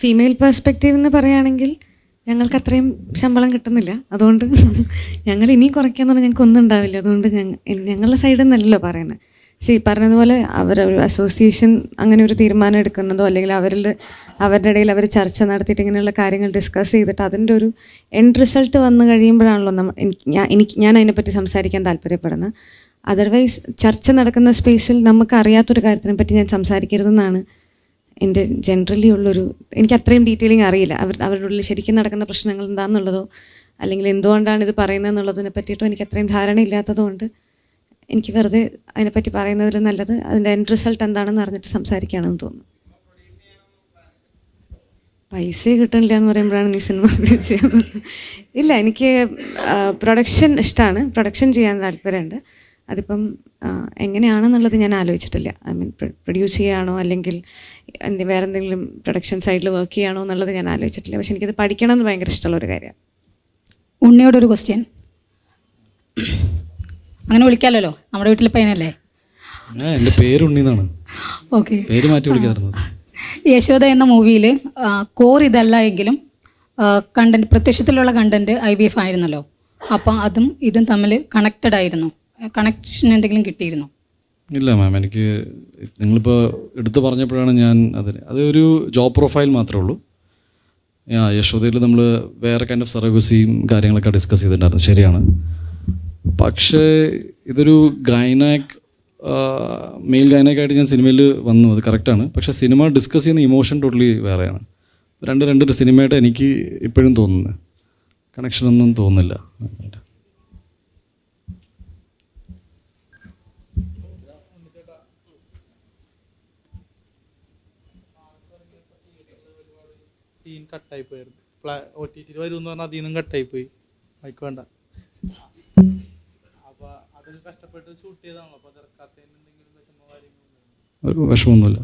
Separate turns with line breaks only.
Female perspective എന്ന് പറയുകയാണെങ്കിൽ ഞങ്ങൾക്ക് അത്രയും ശമ്പളം കിട്ടുന്നില്ല. അതുകൊണ്ട് ഞങ്ങൾ ഇനി കുറയ്ക്കാന്ന് പറഞ്ഞാൽ ഞങ്ങൾക്ക് ഒന്നും ഉണ്ടാവില്ല. അതുകൊണ്ട് ഞങ്ങളുടെ സൈഡിൽ നിന്നല്ലല്ലോ പറയുന്നത്. സി പറഞ്ഞതുപോലെ അവർ അസോസിയേഷൻ അങ്ങനെ ഒരു തീരുമാനം എടുക്കുന്നതോ അല്ലെങ്കിൽ അവരിൽ അവരുടെ ഇടയിൽ അവർ ചർച്ച നടത്തിയിട്ട് ഇങ്ങനെയുള്ള കാര്യങ്ങൾ ഡിസ്കസ് ചെയ്തിട്ട് അതിന്റെ ഒരു എൻഡ് റിസൾട്ട് വന്നു കഴിയുമ്പോഴാണല്ലോ നമ്മൾ ഞാൻ എനിക്ക് ഞാൻ അതിനെപ്പറ്റി സംസാരിക്കാൻ താല്പര്യപ്പെടുന്നത്. അതർവൈസ് ചർച്ച നടക്കുന്ന സ്പേസിൽ നമുക്ക് അറിയാത്തൊരു കാര്യത്തിനെ പറ്റി ഞാൻ സംസാരിക്കരുതെന്നാണ് എന്റെ ജനറലി ഉള്ളൊരു എനിക്ക് അത്രയും ഡീറ്റെയിലിംഗ് അറിയില്ല. അവർ അവരുടെ ഉള്ളിൽ ശരിക്കും നടക്കുന്ന പ്രശ്നങ്ങൾ എന്താണെന്നുള്ളതോ അല്ലെങ്കിൽ എന്തുകൊണ്ടാണ് ഇത് പറയുന്നത് എന്നുള്ളതിനെ പറ്റിയിട്ടോ എനിക്ക് അത്രയും ധാരണ ഇല്ലാത്തതുകൊണ്ട് എനിക്ക് വെറുതെ അതിനെപ്പറ്റി പറയുന്നതിൽ നല്ലത് അതിന്റെ എൻഡ് റിസൾട്ട് എന്താണെന്ന് അറിഞ്ഞിട്ട് സംസാരിക്കുകയാണെന്ന് തോന്നുന്നു. പൈസ കിട്ടണില്ല എന്ന് പറയുമ്പോഴാണ് നീ സിനിമ ഇല്ല എനിക്ക് പ്രൊഡക്ഷൻ ഇഷ്ടമാണ് പ്രൊഡക്ഷൻ ചെയ്യാൻ താല്പര്യമുണ്ട്. അതിപ്പം എങ്ങനെയാണെന്നുള്ളത് ഞാൻ ആലോചിച്ചിട്ടില്ല. ഐ മീൻ പ്രൊഡ്യൂസ് ചെയ്യുകയാണോ അല്ലെങ്കിൽ എന്ത് വേറെ എന്തെങ്കിലും പ്രൊഡക്ഷൻ സൈഡിൽ വർക്ക് ചെയ്യണോ എന്നുള്ളത് ഞാൻ ആലോചിച്ചിട്ടില്ല. പക്ഷെ എനിക്കത് പഠിക്കണം എന്ന് ഭയങ്കര ഇഷ്ടമുള്ള ഒരു കാര്യമാണ്.
ഉണ്ണിയോടൊരു ക്വസ്റ്റ്യൻ അങ്ങനെ വിളിക്കാമല്ലോ നമ്മുടെ വീട്ടിലെ പയ്യനല്ലേ?
എന്റെ പേര് ഉണ്ണിന്നാണ്
ഓക്കെ
പേര് മാറ്റി വിളിക്കാറുണ്ട്.
യശോദ എന്ന മൂവിയിൽ കോർ ഇതല്ല എങ്കിലും കണ്ടന്റ് പ്രത്യക്ഷത്തിലുള്ള കണ്ടന്റ് ഐ ബി എഫ് ആയിരുന്നല്ലോ. അപ്പം അതും ഇതും തമ്മിൽ കണക്റ്റഡ് ആയിരുന്നു. കണക്ഷൻ എന്തെങ്കിലും കിട്ടിയിരുന്നോ?
ഇല്ല മാം എനിക്ക് നിങ്ങളിപ്പോൾ എടുത്തു പറഞ്ഞപ്പോഴാണ് ഞാൻ അതിന് അത് ഒരു ജോബ് പ്രൊഫൈൽ മാത്രമേ ഉള്ളൂ. ആ യശോദയിൽ നമ്മൾ വേറെ കൈൻഡ് ഓഫ് സർവീസിയും കാര്യങ്ങളൊക്കെ ഡിസ്കസ് ചെയ്തിട്ടുണ്ടായിരുന്നു ശരിയാണ്. പക്ഷേ ഇതൊരു ഗൈനാക് മെയിൽ ഗൈനാക്കായിട്ട് ഞാൻ സിനിമയിൽ വന്നു അത് കറക്റ്റാണ് പക്ഷേ സിനിമ ഡിസ്കസ് ചെയ്യുന്ന ഇമോഷൻ ടോട്ടലി വേറെയാണ്. രണ്ട് രണ്ട് സിനിമയായിട്ട് എനിക്ക് ഇപ്പോഴും തോന്നുന്നത് കണക്ഷനൊന്നും തോന്നുന്നില്ല.
സീൻ കട്ടായി പോയിരുന്നു. ഒ ടി ടി വരും എന്ന് പറഞ്ഞാൽ അതിൽ കട്ടായി പോയി. മൈക്ക് വേണ്ട. അപ്പൊ അതൊക്കെ കഷ്ടപ്പെട്ട് ഷൂട്ട് ചെയ്തതാണല്ലോ അപ്പൊ അതിറക്കാത്തതിന് എന്തെങ്കിലും വിഷമോ കാര്യങ്ങളോ
ഒരു വിഷമമൊന്നുമില്ല.